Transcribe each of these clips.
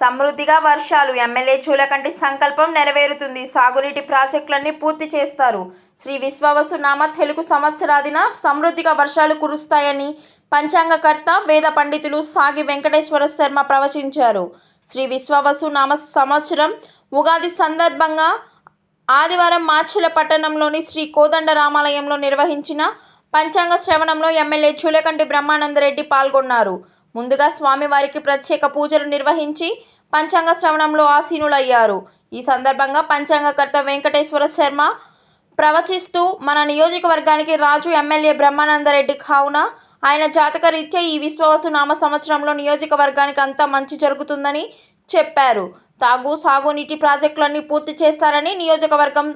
సమృద్ధిగా వర్షాలు ఎమ్మెల్యే చూలకంటి సంకల్పం నెరవేరుతుంది. సాగునీటి ప్రాజెక్టులన్నీ పూర్తి చేస్తారు. శ్రీ విశ్వవసు నామ తెలుగు సంవత్సరాదిన సమృద్ధిగా వర్షాలు కురుస్తాయని పంచాంగకర్త వేద పండితులు సాగి వెంకటేశ్వర శర్మ ప్రవచించారు. శ్రీ విశ్వవసు నామ సంవత్సరం ఉగాది సందర్భంగా ఆదివారం మాచిల పట్టణంలోని శ్రీ కోదండ రామాలయంలో నిర్వహించిన పంచాంగ శ్రవణంలో ఎమ్మెల్యే చూలకంటి బ్రహ్మానందరెడ్డి పాల్గొన్నారు. ముందుగా స్వామివారికి ప్రత్యేక పూజలు నిర్వహించి పంచాంగ శ్రవణంలో ఆసీనులయ్యారు. ఈ సందర్భంగా పంచాంగకర్త వెంకటేశ్వర శర్మ ప్రవచిస్తూ మన నియోజకవర్గానికి రాజు ఎమ్మెల్యే బ్రహ్మానందరెడ్డి కావున ఆయన జాతక రీత్యా ఈ విశ్వవసు నామ సంవత్సరంలో నియోజకవర్గానికి అంతా మంచి జరుగుతుందని చెప్పారు. తాగు సాగునీటి ప్రాజెక్టులన్నీ పూర్తి చేస్తారని నియోజకవర్గం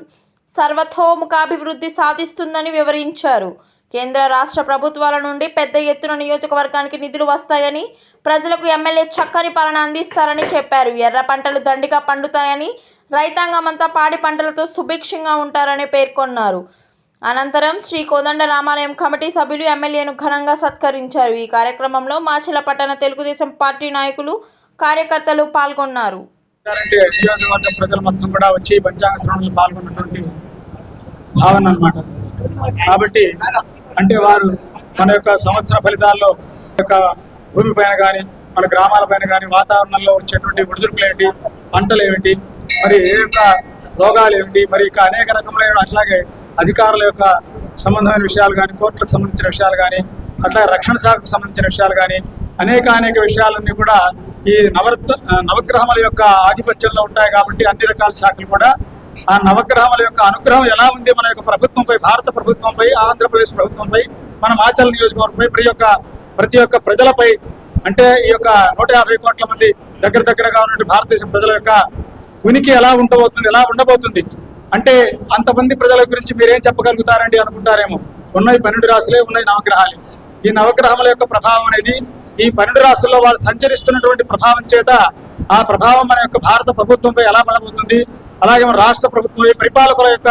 సర్వతోముఖాభివృద్ధి సాధిస్తుందని వివరించారు. కేంద్ర రాష్ట్ర ప్రభుత్వాల నుండి పెద్ద ఎత్తున నియోజకవర్గానికి నిధులు వస్తాయని ప్రజలకు ఎమ్మెల్యే చక్కని పాలన అందిస్తారని చెప్పారు. ఎర్ర పంటలు దండిగా పండుతాయని రైతాంగం అంతా పాడి పంటలతో సుభిక్షంగా ఉంటారని పేర్కొన్నారు. అనంతరం శ్రీ కోదండ రామాలయం కమిటీ సభ్యులు ఎమ్మెల్యేను ఘనంగా సత్కరించారు. ఈ కార్యక్రమంలో మాచిల పట్టణ తెలుగుదేశం పార్టీ నాయకులు కార్యకర్తలు పాల్గొన్నారు. ప్రజలు మొత్తం కూడా వచ్చి పంచాంగ పాల్గొన్నటువంటి భావన కాబట్టి అంటే వారు మన యొక్క సంవత్సర ఫలితాల్లో యొక్క భూమి పైన కానీ మన గ్రామాల పైన కానీ వాతావరణంలో వచ్చేటువంటి ఒడిదుడుకులు ఏమిటి పంటలు ఏమిటి మరి ఏ యొక్క రోగాలు ఏమిటి మరి ఇక అనేక రకములైన అట్లాగే అధికారుల యొక్క సంబంధమైన విషయాలు కానీ కోర్టులకు సంబంధించిన విషయాలు కానీ అట్లా రక్షణ శాఖకు సంబంధించిన విషయాలు కానీ అనేక అనేక విషయాలన్నీ కూడా ఈ నవరత్న నవగ్రహముల యొక్క ఆధిపత్యంలో ఉంటాయి కాబట్టి అన్ని రకాల శాఖలు కూడా ఆ నవగ్రహముల యొక్క అనుగ్రహం ఎలా ఉంది? మన యొక్క ప్రభుత్వంపై భారత ప్రభుత్వంపై ఆంధ్రప్రదేశ్ ప్రభుత్వంపై మన మాచల్ నియోజకవర్గంపై ప్రతి ఒక్క ప్రతి ఒక్క ప్రజలపై అంటే ఈ యొక్క నూట యాభై కోట్ల మంది దగ్గర దగ్గరగా ఉన్నటువంటి భారతదేశ ప్రజల యొక్క ఉనికి ఎలా ఉండబోతుంది ఎలా ఉండబోతుంది? అంటే అంతమంది ప్రజల గురించి మీరేం చెప్పగలుగుతారండి అనుకుంటారేమో? ఉన్నాయి పన్నెండు రాశులే ఉన్నాయి నవగ్రహాలు. ఈ నవగ్రహముల యొక్క ప్రభావం అనేది ఈ పన్నెండు రాష్ట్రాల్లో వాళ్ళు సంచరిస్తున్నటువంటి ప్రభావం చేత ఆ ప్రభావం మన యొక్క భారత ప్రభుత్వంపై ఎలా పడబోతుంది అలాగే మన రాష్ట్ర ప్రభుత్వం పరిపాలకుల యొక్క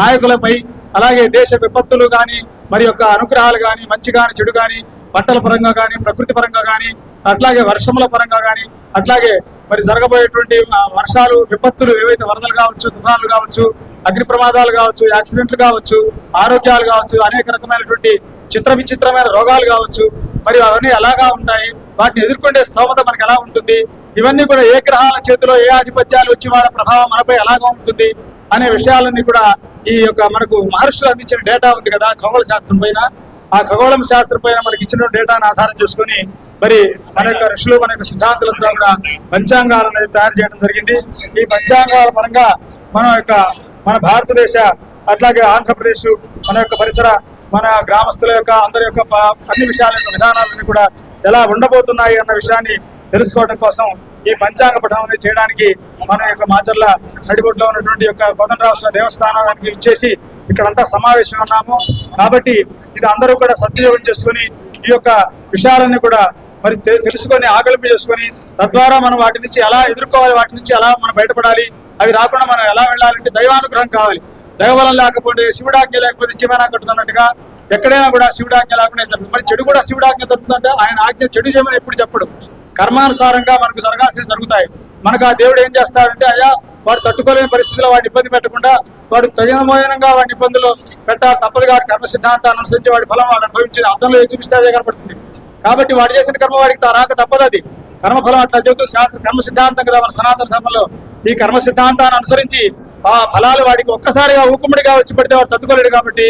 నాయకులపై అలాగే దేశ విపత్తులు కానీ మరి యొక్క అనుగ్రహాలు కానీ మంచి కానీ చెడు కానీ పంటల పరంగా కానీ ప్రకృతి పరంగా కానీ అట్లాగే వర్షముల పరంగా కానీ అట్లాగే మరి జరగబోయేటువంటి వర్షాలు విపత్తులు ఏవైతే వరదలు కావచ్చు తుఫాన్లు కావచ్చు అగ్ని ప్రమాదాలు కావచ్చు యాక్సిడెంట్లు కావచ్చు ఆరోగ్యాలు కావచ్చు అనేక రకమైనటువంటి చిత్ర విచిత్రమైన రోగాలు కావచ్చు మరి అవన్నీ ఎలాగా ఉంటాయి? వాటిని ఎదుర్కొనే స్తోమత మనకి ఎలా ఉంటుంది? ఇవన్నీ కూడా ఏ గ్రహాల చేతిలో ఏ ఆధిపత్యాలు వచ్చి వాళ్ళ ప్రభావం మనపై ఎలాగా ఉంటుంది? అనే విషయాలన్నీ కూడా ఈ యొక్క మనకు మహర్షులు అందించిన డేటా ఉంది కదా ఖగోళ శాస్త్రం పైన. ఆ ఖగోళం శాస్త్రం పైన మనకి ఇచ్చిన డేటాను ఆధారం చేసుకొని మరి మన యొక్క ఋషులు మన యొక్క సిద్ధాంతులతో కూడా పంచాంగాలు అనేది తయారు చేయడం జరిగింది. ఈ పంచాంగాల పరంగా మన యొక్క మన భారతదేశ అట్లాగే ఆంధ్రప్రదేశ్ మన యొక్క పరిసర మన గ్రామస్తుల యొక్క అందరి యొక్క అన్ని విషయాల యొక్క విధానాలన్నీ కూడా ఎలా ఉండబోతున్నాయి అన్న విషయాన్ని తెలుసుకోవడం కోసం ఈ పంచాంగ పఠనం చేయడానికి మన యొక్క మాచర్ల నడిబొడ్లో ఉన్నటువంటి యొక్క కోదండరాష్ట్ర దేవస్థానానికి ఇచ్చేసి ఇక్కడంతా సమావేశం ఉన్నాము. కాబట్టి ఇది అందరూ కూడా సద్వినియోగం చేసుకొని ఈ యొక్క విషయాలన్నీ కూడా మరి తె- తెలుసుకొని ఆకలింపు చేసుకొని తద్వారా మనం వాటి నుంచి ఎలా ఎదుర్కోవాలి వాటి నుంచి ఎలా మనం బయటపడాలి అవి రాకుండా మనం ఎలా వెళ్ళాలంటే దైవానుగ్రహం కావాలి. దైవబలం లేకపోతే శివుడాజ్ఞ లేకపోతే శివనా కట్టుతున్నట్టుగా ఎక్కడైనా కూడా శివుడాజ్ఞ లేకుండా జరుగుతుంది మరి చెడు కూడా శివుడాజ్ఞ జరుగుతుందంటే ఆయన ఆజ్ఞ చెడు చేయమని ఎప్పుడు చెప్పడు. కర్మానుసారంగా మనకు జరగాల్సినవి జరుగుతాయి. మనకు ఆ దేవుడు ఏం చేస్తాడంటే అయ్యా వాడు తట్టుకోలేని పరిస్థితిలో వాడిని ఇబ్బంది పెట్టకుండా వాడు తగినమోయనంగా వాడిని ఇబ్బందులు పెట్టాలి తప్పదు కాబట్టి కర్మ సిద్ధాంతాన్ని అనుసరించి వాడి ఫలం వాడు అనుభవించి అర్థంలో ఏం చూపిస్తే అదే కనపడుతుంది. కాబట్టి వాడు చేసిన కర్మ వాడికి రాక తప్పదు అది. కర్మఫలం అట్లా చెబుతూ శాస్త్ర కర్మ సిద్ధాంతం కదా మన సనాతన ధర్మంలో. ఈ కర్మ సిద్ధాంతాన్ని అనుసరించి ఆ ఫలాలు వాడికి ఒక్కసారిగా ఊకుముడిగా వచ్చి పడితే వాడు తట్టుకోలేడు కాబట్టి